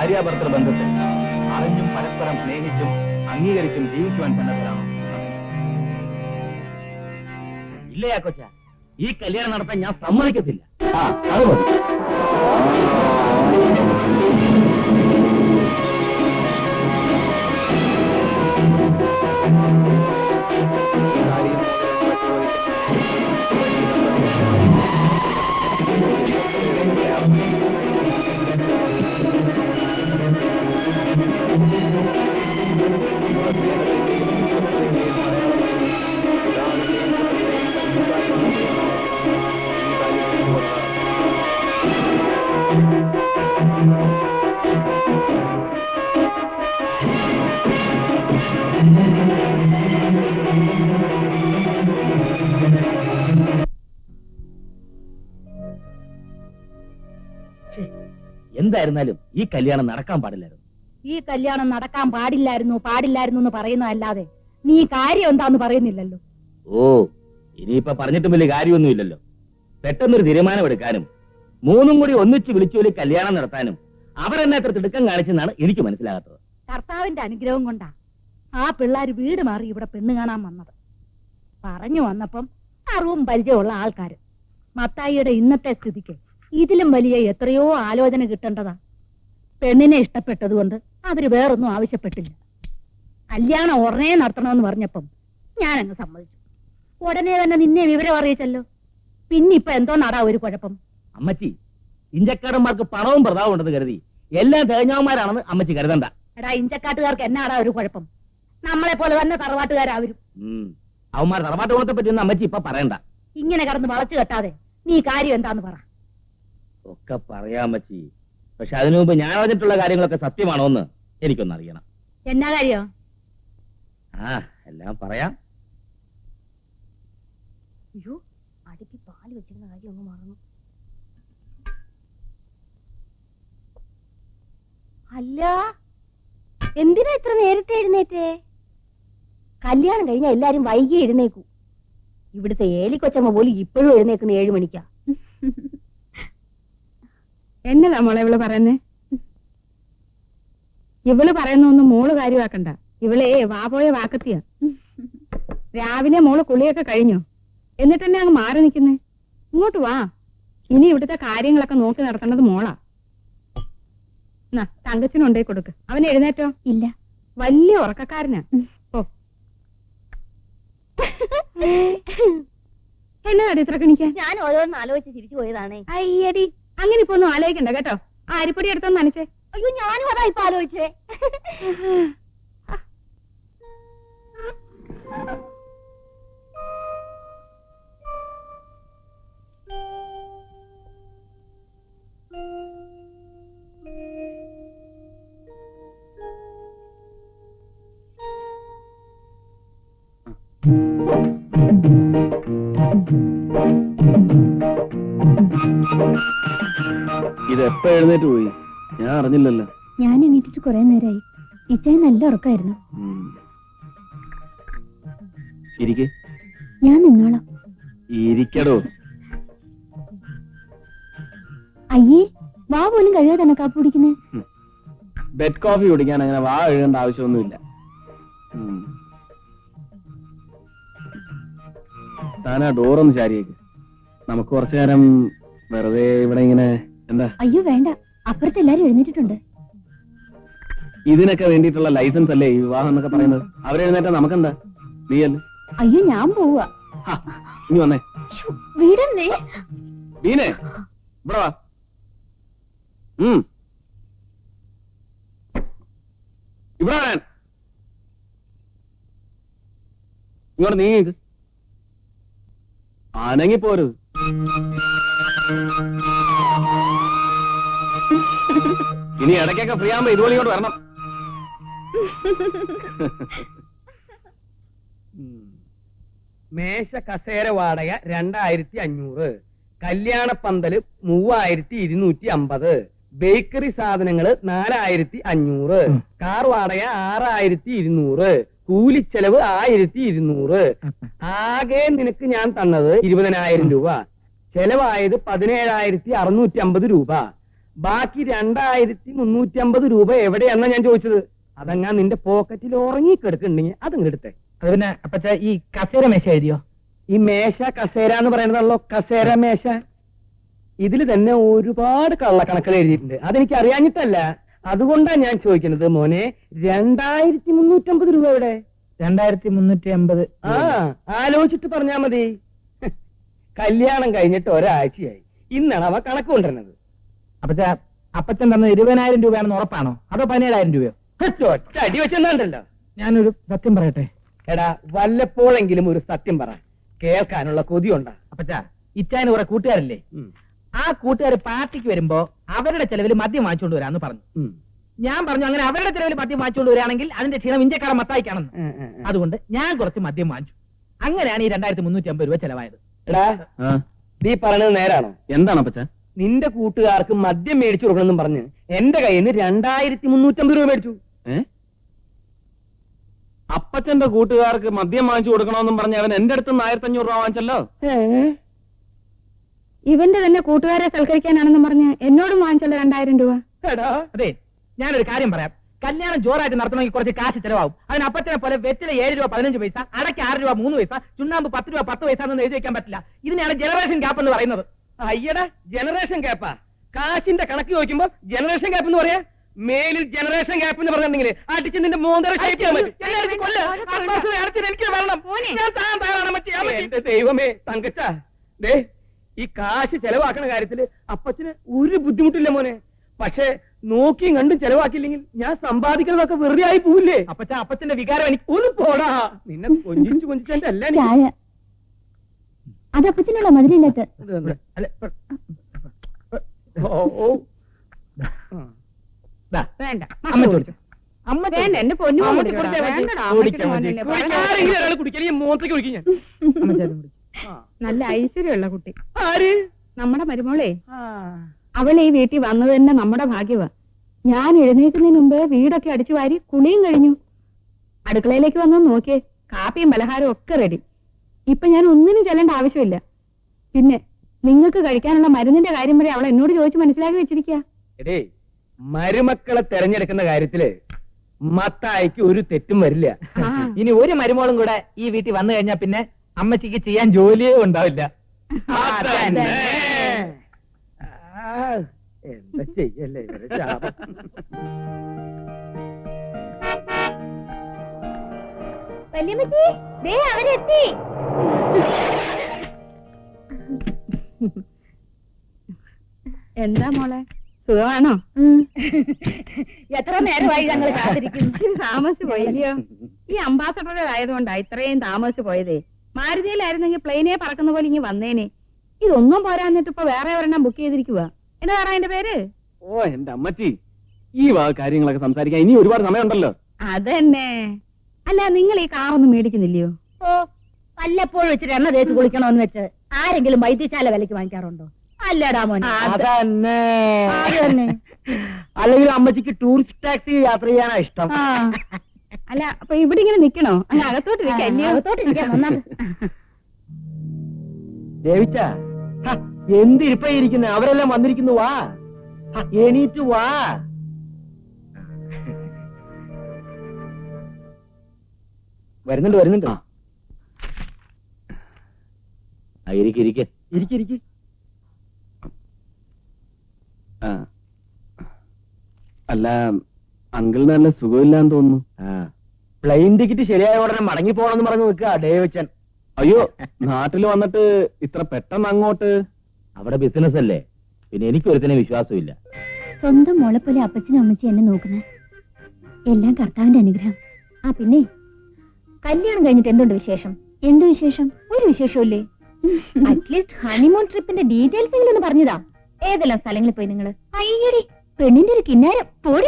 ഭാര്യാഭർത്തൃ ബന്ധത്തിൽ അറിഞ്ഞും പരസ്പരം സ്നേഹിച്ചും അംഗീകരിച്ചും ജീവിക്കുവാൻ സന്നദ്ധരാണ്? ഇല്ലയാ കൊച്ച ഈ കല്യാണം നടത്താൻ ഞാൻ സമ്മതിക്കത്തില്ല. ആ അത് മതി. എന്തായിരുന്നാലും ഈ കല്യാണം നടക്കാൻ പാടില്ലായിരുന്നു. ഈ കല്യാണം നടക്കാൻ പാടില്ലായിരുന്നു പാടില്ലായിരുന്നു എന്ന് പറയുന്നതല്ലാതെ നീ കാര്യം എന്താന്ന് പറയുന്നില്ലല്ലോ. ഓ ഇനിയിപ്പൊ പറഞ്ഞിട്ടും വലിയ കാര്യമൊന്നുമില്ലല്ലോ. പെട്ടെന്നൊരു തീരുമാനമെടുക്കാനും മൂന്നും കൂടി ഒന്നിച്ച് വിളിച്ചു കല്യാണം നടത്താനും അവരെന്നെ അത്ര തിടുക്കം കാണിച്ചെന്നാണ് എനിക്ക് മനസ്സിലാകാത്തത്. കർത്താവിന്റെ അനുഗ്രഹം കൊണ്ടാ ആ പിള്ളേര് വീട് മാറി ഇവിടെ പെണ്ണ് കാണാൻ വന്നത്. പറഞ്ഞു വന്നപ്പം അറിവും പരിചയമുള്ള ആൾക്കാര്. മത്തായിയുടെ ഇന്നത്തെ സ്ഥിതിക്ക് ഇതിലും വലിയ എത്രയോ ആലോചന കിട്ടേണ്ടതാ. പെണ്ണിനെ ഇഷ്ടപ്പെട്ടതുകൊണ്ട് അവർ വേറൊന്നും ആവശ്യപ്പെട്ടില്ല. കല്യാണം ഉടനെ നടത്തണമെന്ന് പറഞ്ഞപ്പം ഞാൻ അങ്ങ് സമ്മതിച്ചു. ഉടനെ തന്നെ നിന്നെ വിവരം അറിയിച്ചല്ലോ. പിന്നിപ്പൊ എന്തോ നടാ ഒരു കുഴപ്പം? അമ്മച്ചി ഇഞ്ചക്കാരന്മാർക്ക് പണവും പ്രതാവും ഉണ്ടെന്ന് കരുതി. എല്ലാം തേഞ്ഞവന്മാരാണെന്ന് അമ്മച്ചി കരുതണ്ട. എടാ ഇഞ്ചക്കാട്ടുകാർക്ക് എന്നാടാ ഒരു കുഴപ്പം? നമ്മളെ പോലെ തന്നെ തറവാട്ടുകാരാവരും. അവന്മാർ തറവാട്ട് ഗുണത്തെ പറ്റിയൊന്നും അമ്മച്ചി ഇപ്പൊ പറയണ്ട. ഇങ്ങനെ കടന്ന് വളച്ചു കെട്ടാതെ നീ കാര്യം എന്താന്ന് പറ. ഒക്കെ പറയാമച്ചി പക്ഷെ അതിനു മുമ്പ് ഞാൻ പറഞ്ഞിട്ടുള്ള കാര്യങ്ങളൊക്കെ സത്യമാണോ എന്ന് എനിക്കൊന്ന് അറിയണം. എന്നാ കാര്യോ? ആ എല്ലാം പറയാം. അയ്യോ അടുക്കി പാൽ വെച്ചിരുന്ന കാര്യം ഒന്ന് മറന്നു. അല്ല എന്തിനാ ഇത്ര നേരത്തെ എഴുന്നേറ്റേ? കല്യാണം കഴിഞ്ഞ എല്ലാരും വൈകി എഴുന്നേക്കൂ. ഇവിടുത്തെ ഏലിക്കൊച്ചമ്മ പോലും ഇപ്പോഴും എഴുന്നേക്കുന്ന ഏഴു മണിക്കാ. എന്നതാ മോളെ ഇവൾ പറയുന്നേ? ഇവൾ പറയുന്നൊന്നും മോൾ കാര്യമാക്കണ്ട. ഇവളെ വാപോയ വാക്കത്തിയ. രാവിലെ മോൾ കുളിയൊക്കെ കഴിഞ്ഞോ. എന്നിട്ട് തന്നെ അങ്ങ് മാറി നിൽക്കുന്നേ? ഇങ്ങോട്ട് വാ. ഇനി ഇവിടുത്തെ കാര്യങ്ങളൊക്കെ നോക്കി നടത്തേണ്ടത് മോളാ. എന്നാ തങ്കച്ചനുണ്ടേ കൊടുക്ക്. അവൻ എഴുന്നേറ്റോ? ഇല്ല. വലിയ ഉറക്കക്കാരനാ. ഓ എന്നതാടി ഇത്ര കണിക്കാൻ ഞാൻ ഓരോന്ന് ആലോചിച്ച് ചിരിച്ചു പോയതാണേ. അയ്യടി. അങ്ങനെ ഇപ്പൊ ഒന്നും ആലോചിക്കണ്ട കേട്ടോ. ആ അരിപ്പൊടി എടുത്തൊന്ന് നനച്ചേ. അയ്യോ ഞാനും അതാ ഇപ്പൊ ആലോചിച്ചേ. ഇത് എഴുന്നേറ്റ് പോയി. ഞാൻ അറിഞ്ഞില്ലല്ലോ. ഞാൻ എണീറ്റിട്ട് കുറെ നേരമായി ഇച്ചായ നല്ല ഉറക്കായിരുന്നു. ഇരിക്കെ. ഞാൻ നിന്നോളാം. ഇരിക്കടോ. അയ്യേ വാ പോലും കഴിയാതെ തന്നെ കാപ്പ് കുടിക്കുന്നത് ബെഡ് കോഫി കുടിക്കാൻ അങ്ങനെ വാ എഴുതേണ്ട ആവശ്യമൊന്നുമില്ല. താനാ ഡോറൊന്ന് ചാരിയേക്ക് നമുക്ക് കുറച്ചു നേരം വെറുതെ ഇവിടെ ഇങ്ങനെ എന്താ? അയ്യോ വേണ്ട. അപ്പുറത്ത് എല്ലാരും എഴുന്നേറ്റിട്ടുണ്ട്. ഇതിനൊക്കെ വേണ്ടിയിട്ടുള്ള ലൈസൻസ് അല്ലേ ഈ വിവാഹം എന്നൊക്കെ പറയുന്നത്? അവരെഴുന്നേറ്റാ നമുക്കെന്താ? നീയല്ലേ? അയ്യോ ഞാൻ പോവാ. ഹാ, ഇനി വന്നേ. വീടന്നേ. വീണേ ഇവിടെ വാ. ഉം. ഇവിടെ വരാൻ. ഇങ്ങോട്ട് നീങ്ങി അനങ്ങി പോരുത് ഇനി ഇടയ്ക്കൊക്കെ ഫ്രീ ആകുമ്പോ ഇതുപോലെ കൊണ്ട് വരണം. മേശ കസേര വാടക രണ്ടായിരത്തി അഞ്ഞൂറ് കല്യാണപ്പന്തൽ മൂവായിരത്തി ഇരുന്നൂറ്റി അമ്പത് ബേക്കറി സാധനങ്ങൾ നാലായിരത്തി അഞ്ഞൂറ് കാർ വാടക ആറായിരത്തി ഇരുന്നൂറ് കൂലിച്ചെലവ് ആയിരത്തി ഇരുന്നൂറ് ആകെ നിനക്ക് ഞാൻ തന്നത് ഇരുപതിനായിരം രൂപ. ചെലവായത് പതിനേഴായിരത്തി അറുന്നൂറ്റി അമ്പത് രൂപ. ബാക്കി രണ്ടായിരത്തി മുന്നൂറ്റി അമ്പത് രൂപ എവിടെയാന്നാ ഞാൻ ചോദിച്ചത്? അതങ്ങാ നിന്റെ പോക്കറ്റിൽ ഉറങ്ങി കിടക്കുന്നുണ്ടെങ്കിൽ അത് എടുത്തേ അത് പിന്നെ അപ്പച്ച ഈ കസേര മേശ എഴുതിയോ? ഈ മേശ കസേര എന്ന് പറയുന്നതല്ലോ കസേര മേശ. ഇതിൽ തന്നെ ഒരുപാട് കള്ളക്കണക്കുകൾ എഴുതിയിട്ടുണ്ട്. അതെനിക്ക് അറിയാഞ്ഞിട്ടല്ല. അതുകൊണ്ടാണ് ഞാൻ ചോദിക്കുന്നത് മോനെ രണ്ടായിരത്തി മുന്നൂറ്റമ്പത് രൂപ എവിടെ? രണ്ടായിരത്തി മുന്നൂറ്റി അമ്പത് ആ ആലോചിച്ചിട്ട് പറഞ്ഞാ മതി. കല്യാണം കഴിഞ്ഞിട്ട് ഒരാഴ്ചയായി. ഇന്നാണ് അവ കണക്ക് കൊണ്ടുവരുന്നത്. അപ്പച്ച അപ്പച്ചൻ തന്ന ഇരുപതിനായിരം രൂപയാണെന്ന് ഉറപ്പാണോ? അതോ പതിനേഴായിരം രൂപയോ? ഒറ്റ അടി വെച്ചെന്നാണ്ടല്ലോ ഞാനൊരു സത്യം പറയട്ടെ? എടാ വല്ലപ്പോഴെങ്കിലും ഒരു സത്യം പറ. കേൾക്കാനുള്ള കൊതിയുണ്ടാ? അപ്പച്ച ഇച്ചായന് കുറെ കൂട്ടുകാരല്ലേ? ആ കൂട്ടുകാർ പാർട്ടിക്ക് വരുമ്പോ അവരുടെ ചെലവിൽ മദ്യം വാങ്ങിച്ചുകൊണ്ട് വരാന്ന് പറഞ്ഞു. ഞാൻ പറഞ്ഞു അങ്ങനെ അവരുടെ ചെലവിൽ മദ്യം വാങ്ങിച്ചുകൊണ്ട് വരികയാണെങ്കിൽ അതിന്റെ ക്ഷീണം ഇന്ത്യക്കാരൻ മത്തായിക്കാണെന്ന്. അതുകൊണ്ട് ഞാൻ കുറച്ച് മദ്യം വാങ്ങിച്ചു. അങ്ങനെയാണ് ഈ രണ്ടായിരത്തി മുന്നൂറ്റി അമ്പത് രൂപ ചെലവായത്. എടാ നീ പറഞ്ഞത് നേരാണോ? എന്താണ് അപ്പച്ച? നിന്റെ കൂട്ടുകാർക്ക് മദ്യം മേടിച്ചു കൊടുക്കണമെന്നും പറഞ്ഞ് എന്റെ കയ്യിൽ നിന്ന് രണ്ടായിരത്തി മുന്നൂറ്റമ്പത് രൂപ മേടിച്ചു. അപ്പച്ചന്റെ കൂട്ടുകാർക്ക് മദ്യം വാങ്ങിച്ചു കൊടുക്കണമെന്നും പറഞ്ഞ് അവൻ എന്റെ അടുത്ത് നിന്ന് ആയിരത്തി അഞ്ഞൂറ് രൂപ വാങ്ങിച്ചല്ലോ? ഇവന്റെ തന്നെ കൂട്ടുകാരെ സൽക്കരിക്കാനാണെന്നും പറഞ്ഞ് എന്നോടും വാങ്ങിച്ചല്ലോ രണ്ടായിരം രൂപ. എടാ അതെ ഞാനൊരു കാര്യം പറയാം. കല്യാണം ജോറായിട്ട് നടത്തണമെങ്കിൽ കുറച്ച് കാശ് ചെലവാകും. അതിന് അപ്പച്ചനെ പോലെ വെറ്റില ഏഴ് രൂപ പതിനഞ്ച് പൈസ അടയ്ക്ക് ആറ് രൂപ മൂന്ന് പൈസ ചുണ്ണാമ്പ് പത്ത് രൂപ പത്ത് പൈസ എന്നൊന്നും എഴുതി വെക്കാൻ പറ്റില്ല. ഇതിനെയാണ് ജനറേഷൻ ഗ്യാപ്പ് എന്ന് പറയുന്നത്. അയ്യടാ ജനറേഷൻ ഗ്യാപ്പാ കാശിന്റെ കണക്ക് ചോദിക്കുമ്പോ ജനറേഷൻ ഗ്യാപ്പ് എന്ന് പറയാ? മേലിൽ ജനറേഷൻ ഗ്യാപ്പ് എന്ന് പറഞ്ഞിട്ടുണ്ടെങ്കിൽ അടിച്ച് നിന്റെ മൂന്നര എനിക്ക് വരണം. എന്റെ ദൈവമേ തങ്കച്ച. ദേ ഈ കാശ് ചെലവാക്കണ കാര്യത്തിൽ അപ്പച്ചന് ഒരു ബുദ്ധിമുട്ടില്ല മോനെ. പക്ഷേ നോക്കിയും കണ്ടും ചെലവാക്കിയില്ലെങ്കിൽ ഞാൻ സമ്പാദിക്കുന്നതൊക്കെ വെറുതെ ആയി പോവില്ലേ? അപ്പച്ച അപ്പച്ചന്റെ വികാരം എനിക്ക് ഒന്ന് പോടാ. നിന്നെ കൊഞ്ചിച്ച് കൊഞ്ചിച്ചെന്റെ അല്ല വേണ്ട അമ്മ ചോദിച്ചു. അമ്മ വേണ്ട എന്റെ പൊന്നു അമ്മച്ചി. കുടിച്ചാ മതി. മതി. വേണ്ട. ആരെങ്കിലും ഒരാൾ കുടിക്കാൻ ഈ മോത്തേക്ക് കുടിക്കും ഞാൻ. നല്ല ഐശ്വര്യമുള്ള കുട്ടി. ആര്? നമ്മുടെ മരുമോളെ. ആ. അവൾ ഈ വീട്ടിൽ വന്നത് തന്നെ നമ്മുടെ ഭാഗ്യവാ. ഞാൻ എഴുന്നേൽക്കുന്നതിന് മുമ്പ് വീടൊക്കെ അടിച്ചു വാരി കുളിയും കഴിഞ്ഞു. അടുക്കളയിലേക്ക് വന്നു നോക്കിയേ കാപ്പിയും പലഹാരവും ഒക്കെ റെഡി ഇപ്പൊ ഞാൻ ഒന്നിനും ചെല്ലേണ്ട ആവശ്യമില്ല. പിന്നെ നിങ്ങൾക്ക് കഴിക്കാനുള്ള മരുന്നിന്റെ കാര്യം വരെ അവൾ എന്നോട് ചോദിച്ച് മനസ്സിലാക്കി വെച്ചിരിക്കുക എടേ മരുമക്കളെ തെരഞ്ഞെടുക്കുന്ന കാര്യത്തിൽ മത്തായിക്ക് ഒരു തെറ്റും വരില്ല. ഇനി ഒരു മരുമോളും കൂടെ ഈ വീട്ടിൽ വന്നു കഴിഞ്ഞാൽ പിന്നെ അമ്മച്ചിക്ക് ചെയ്യാൻ ജോലിയേ ഉണ്ടാവില്ല. എന്താ ചെയ്യല്ലേ വല്യമ്മച്ചി ദേ അവരെത്തി. എന്താ മോളെ? സുഖമാണോ? എത്ര നേരമായി ഞങ്ങൾ കാത്തിരിക്കുന്നു? താമസിച്ചു പോയില്ലയോ? ഈ അംബാസഡർ ആയതുകൊണ്ടാ ഇത്രയും താമസിച്ചു പോയതേ. മാരുതിയിലായിരുന്നെങ്കിൽ പ്ലെയിനെ പറക്കുന്ന പോലെ ഇങ്ങ് വന്നേനെ. ഇതൊന്നും പോരാന്നിട്ട് ഇപ്പൊ വേറെ ഒരെണ്ണം ബുക്ക് ചെയ്തിരിക്കുക എന്നതാടാ എന്റെ പേര്? ഓ എന്റെ അമ്മച്ചി. ഈ കാര്യങ്ങളൊക്കെ സംസാരിക്കാൻ ഇനി ഒരുപാട് സമയമുണ്ടല്ലോ. അതന്നെ. അല്ല നിങ്ങൾ ഈ കാറൊന്നും മേടിക്കുന്നില്ലയോ? ഓ വല്ലപ്പോഴും വെച്ചിട്ട് എണ്ണ തേച്ച് കുളിക്കണമെന്ന് വെച്ച് ആരെങ്കിലും വൈദ്യശാല വിലക്ക് വാങ്ങിക്കാറുണ്ടോ? അല്ലടാ മോനെ. അതന്നെ. അത് അല്ലെങ്കിൽ അമ്മച്ചിക്ക് ടൂറിസ്റ്റ് ടാക്സി യാത്ര ചെയ്യാനാ ഇഷ്ടം. ആ. അല്ല അപ്പൊ ഇവിടെ ഇങ്ങനെ നിക്കണോ? അങ്ങ് അകത്തോട്ട് അകത്തോട്ടിരിക്കാം, വന്നാ- ദേവിച്ച എന്തിരിപ്പ ഇരിക്കുന്നു അവരെല്ലാം വന്നിരിക്കുന്നു വാ. ഹ, എണീറ്റ് വാ. വരുന്നുണ്ട് വരുന്നുണ്ട്. ഇരിക്കിരിക്കി. അല്ല അങ്കിളിന് നല്ല സുഖമില്ലാന്ന് തോന്നുന്നു. പ്ലെയിൻ ടിക്കറ്റ് ശരിയായ ഉടനെ മടങ്ങി പോകണമെന്ന് പറഞ്ഞു നിൽക്കുക ഡേവിച്ചൻ അയ്യോ നാട്ടിൽ വന്നിട്ട് ഇത്ര പെട്ടെന്ന് അങ്ങോട്ട്? അവിടെ ബിസിനസ് അല്ലേ? പിന്നെ എനിക്കൊരുത്തിനെ വിശ്വാസമില്ല. സ്വന്തം മോളെ പോലെ അപ്പച്ചനും അമ്മച്ചും എന്നെ നോക്കുന്നത് എല്ലാം കർത്താവിന്റെ അനുഗ്രഹം. ആ പിന്നെ? കല്യാണം കഴിഞ്ഞിട്ട് എന്തുണ്ട് വിശേഷം? എന്ത് വിശേഷം? ഒരു വിശേഷമില്ലേ അറ്റ്ലീസ്റ്റ് ഹണിമൂൺ ട്രിപ്പിന്റെ ഡീറ്റെയിൽസ് എങ്കിലും ഒന്ന് പറഞ്ഞതാ. ഏതെല്ലാം സ്ഥലങ്ങളിൽ പോയി നിങ്ങൾ? അയ്യടി. പെണ്ണിന്റെ ഒരു കിന്നാരം പോടി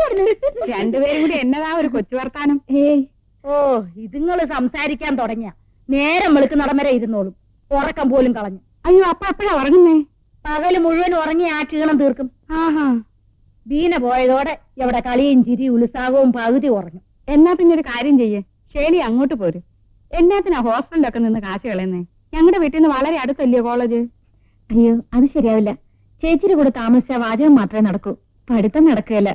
രണ്ടുപേരും കൂടി എന്നതാ ഒരു കൊച്ചു വർത്താനം? ഏയ്. ഓ ഇതുങ്ങൾ സംസാരിക്കാൻ തുടങ്ങിയ. നേരം വെളുക്ക് വരെ ഇരുന്നോളും. ഉറക്കം പോലും കളഞ്ഞു. അയ്യോ അപ്പ അപ്പഴാ ഉറങ്ങുന്നേ? പകൽ മുഴുവൻ ഉറങ്ങി ആ ക്ഷീണം തീർക്കും. ആഹാ. ദീന പോയതോടെ ഇവിടെ കളിയും ചിരി ഉത്സാഹവും പകുതി ഉറങ്ങും എന്നാ പിന്നെ ഒരു കാര്യം ചെയ്യേ. ശരി അങ്ങോട്ട് പോര്. എന്നാത്തിനാ ഹോസ്റ്റലിലൊക്കെ നിന്ന് കാശ് കളയുന്നേ? ഞങ്ങളുടെ വീട്ടിൽ നിന്ന് വളരെ അടുത്തല്ലയോ കോളേജ് അയ്യോ അത് ശരിയാവില്ല. ചേച്ചിയുടെ കൂടെ താമസിച്ച വാചകം മാത്രമേ നടക്കൂ. പഠിത്തം നടക്കുകയല്ല.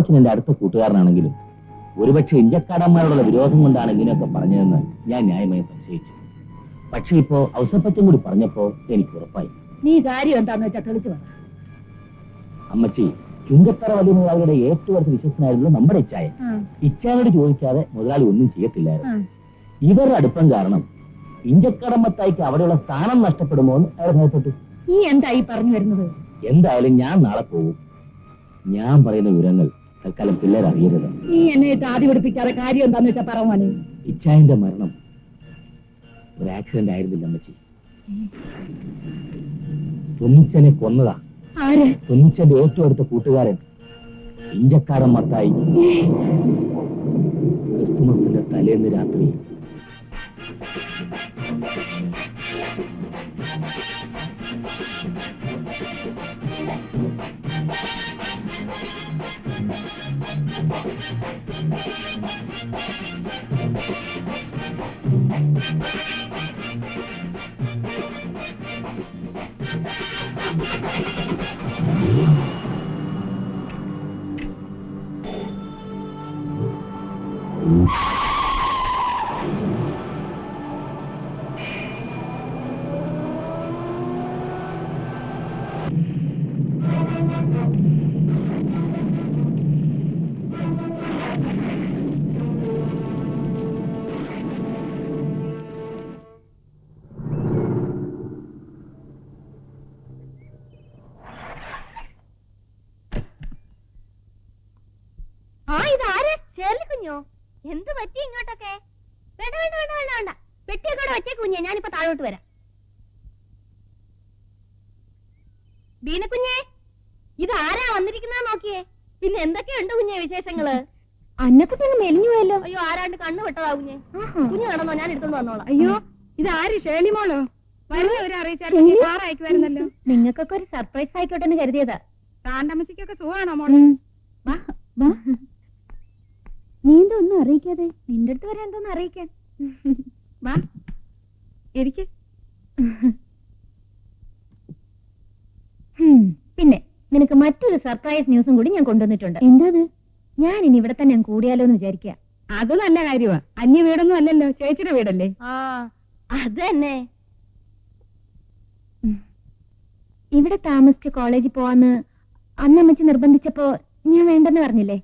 ചാക്കോച്ചൻ എന്റെ അടുത്ത കൂട്ടുകാരനാണെങ്കിലും ഒരുപക്ഷെ ഇന്ത്യക്കാരന്മാരോടുള്ള വിരോധം കൊണ്ടാണ് ഇങ്ങനെയൊക്കെ പറഞ്ഞതെന്ന് ഞാൻ ന്യായമായി സംശയിച്ചു. പക്ഷെ ഇപ്പോ ഔസപ്പറ്റും കൂടി പറഞ്ഞപ്പോ എനിക്ക് ഉറപ്പായി. നീ കാര്യം എന്താന്ന് വെച്ചാ തെളിച്ചു പറ. അമ്മച്ചി ചുങ്കത്തറ വലിയ മുതലാളിയുടെ ഏറ്റവും അടുത്ത വിശ്വസനായിരുന്നു നമ്മുടെ ഇച്ചായ ഇച്ചായോട് ചോദിക്കാതെ മുതലാളി ഒന്നും ചെയ്യത്തില്ലായിരുന്നു. ഇവരുടെ അടുപ്പം കാരണം ഇഞ്ചക്കടമ്പത്തായിക്ക് അവിടെയുള്ള സ്ഥാനം നഷ്ടപ്പെടുമോ എന്ന് അയാൾ ഭയപ്പെട്ടു. നീ എന്താ ഈ പറഞ്ഞു വരുന്നത്? എന്തായാലും ഞാൻ നാളെ പോകും ഞാൻ പറയുന്ന വിവരങ്ങൾ തൽക്കാലം പിള്ളേർ അറിയരുത്. നീ എന്നെ ഇട്ട് പഠിപ്പിക്കാതെ കാര്യം എന്താന്ന് വെച്ചാ പറ ഇച്ഛായന്റെ ഇച്ചായന്റെ മരണം ഒരു ആക്സിഡന്റ് ആയിരുന്നില്ല അമ്മച്ചി. തുന്നിച്ചനെ കൊന്നതാ. ആര്? തൊന്നിച്ചന്റെ ഏറ്റവും അടുത്ത കൂട്ടുകാരൻ ഇഞ്ചക്കാരൻ മത്തായി. ക്രിസ്തുമസിന്റെ തലേന്ന് രാത്രി കുഞ്ഞെ ഞാനിപ്പോ താഴോട്ട് വരാം. ബീനക്കുഞ്ഞെ ആരാ വന്നിരിക്കുന്ന നോക്കിയേ? പിന്നെ എന്തൊക്കെയുണ്ട് കുഞ്ഞെ വിശേഷങ്ങൾ? അന്നക്കുട്ടി മെലിഞ്ഞു പോയല്ലോ. അയ്യോ ആരാണ്ട് കണ്ണു വിട്ടതാ കുഞ്ഞെ? കുഞ്ഞു നടന്നോ ഞാൻ എടുത്തോണ്ട് വന്നോളാം. അയ്യോ ഇത് ആര് ഷേണിമോളോ വരുന്ന ഒരു അറിയിച്ചാൽ കാർ അയക്കുമായിരുന്നല്ലോ നിങ്ങൾക്കൊക്കെ ഒരു സർപ്രൈസ് ആയിക്കോട്ടെ എന്ന് കരുതിയതാ. താണ്ടമ്മച്ചിക്കൊക്കെ സുഖമാണോ മോളെ? നീ എന്താ ഒന്നും അറിയിക്കാതെ നിന്റെ അടുത്ത് വരെ എന്തോന്ന് അറിയിക്കാൻ? വാ. എനിക്ക്? പിന്നെ നിനക്ക് മറ്റൊരു സർപ്രൈസ് ന്യൂസും കൂടി ഞാൻ കൊണ്ടുവന്നിട്ടുണ്ട്. എന്താത്? ഞാൻ ഇനി ഇവിടെ തന്നെ ഞാൻ കൂടിയാലോ എന്ന് വിചാരിക്കുക അത് നല്ല കാര്യമാ അന്യ വീടൊന്നും അല്ലല്ലോ ചേച്ചിയുടെ വീടല്ലേ? അത് തന്നെ. ഇവിടെ താമസിച്ച് കോളേജിൽ പോവാന്ന് അന്നമ്മച്ചി നിർബന്ധിച്ചപ്പോ ഞാൻ വേണ്ടെന്ന് പറഞ്ഞില്ലേ?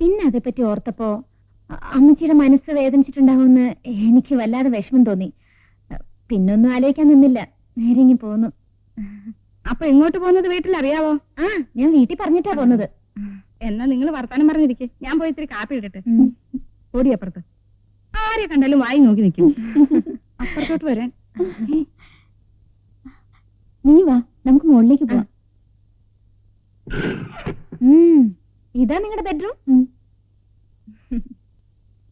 പിന്നെ അതേപ്പറ്റി ഓർത്തപ്പോ അമ്മച്ചിയുടെ മനസ്സ് വേദനിച്ചിട്ടുണ്ടാവുമെന്ന് എനിക്ക് വല്ലാതെ വിഷമം തോന്നി. പിന്നൊന്നും ആലോചിക്കാൻ നിന്നില്ല. നേരെ ഇങ്ങി പോന്നു. അപ്പൊ എങ്ങോട്ട് പോകുന്നത് വീട്ടിൽ അറിയാവോ ആ ഞാൻ വീട്ടിൽ പറഞ്ഞിട്ടാ പോന്നത് എന്നാ നിങ്ങൾ വർത്താനം പറഞ്ഞിരിക്കെ. ഞാൻ പോയി ഇത്തിരി കാപ്പി ഇടട്ടെ. ഓടിയപ്പുറത്ത് ആരെ കണ്ടാലും വായി നോക്കി നിൽക്കും. അപ്പുറത്തോട്ട് വരാൻ. നീ വാ നമുക്ക് മുകളിലേക്ക് പോവാം. ഇതാ നിങ്ങളുടെ ബെഡ്റൂം?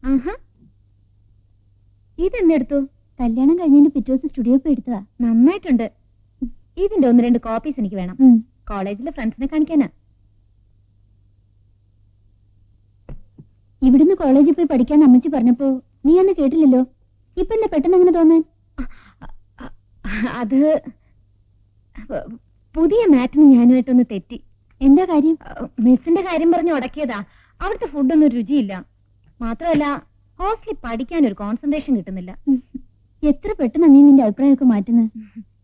ആഹാ. ഇതെന്നെടുത്തു കല്യാണം കഴിഞ്ഞതിന്റെ പിറ്റേ ദിവസം സ്റ്റുഡിയോ പോയി എടുത്തതാ. നന്നായിട്ടുണ്ട്. ഇതിന്റെ ഒന്ന് രണ്ട് കോപ്പീസ് എനിക്ക് വേണം. കോളേജിലെ ഫ്രണ്ട്സിനെ കാണിക്കാനാ. ഇവിടുന്ന് കോളേജിൽ പോയി പഠിക്കാൻ അമ്മച്ചി പറഞ്ഞപ്പോ നീ അന്ന് കേട്ടില്ലല്ലോ? ഇപ്പൊ എന്നെ പെട്ടെന്ന് അങ്ങനെ തോന്നാൻ? അത് പുതിയ മാറ്റിന് ഞാനുമായിട്ടൊന്ന് തെറ്റി. എന്താ കാര്യം? മിസ്സിന്റെ കാര്യം പറഞ്ഞ് ഉടക്കിയതാ. അവിടുത്തെ ഫുഡൊന്നും രുചിയില്ല. മാത്രമല്ല ഹോസ്റ്റലിൽ പഠിക്കാൻ ഒരു കോൺസെൻട്രേഷൻ കിട്ടുന്നില്ല. എത്ര പെട്ടെന്ന് നീ നിന്റെ അഭിപ്രായമൊക്കെ മാറ്റുന്നത്?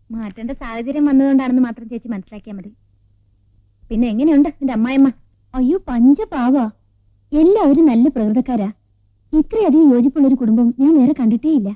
മാറ്റേണ്ട സാഹചര്യം വന്നതുകൊണ്ടാണെന്ന് മാത്രം ചേച്ചി മനസ്സിലാക്കിയാൽ മതി. പിന്നെ എങ്ങനെയുണ്ട് നിന്റെ അമ്മായിമ്മ? അയ്യോ പഞ്ചപാവ. എല്ലാവരും നല്ല പ്രകൃതക്കാരാ. ഇത്രയധികം യോജിപ്പുള്ള ഒരു കുടുംബം ഞാൻ വേറെ കണ്ടിട്ടേ ഇല്ല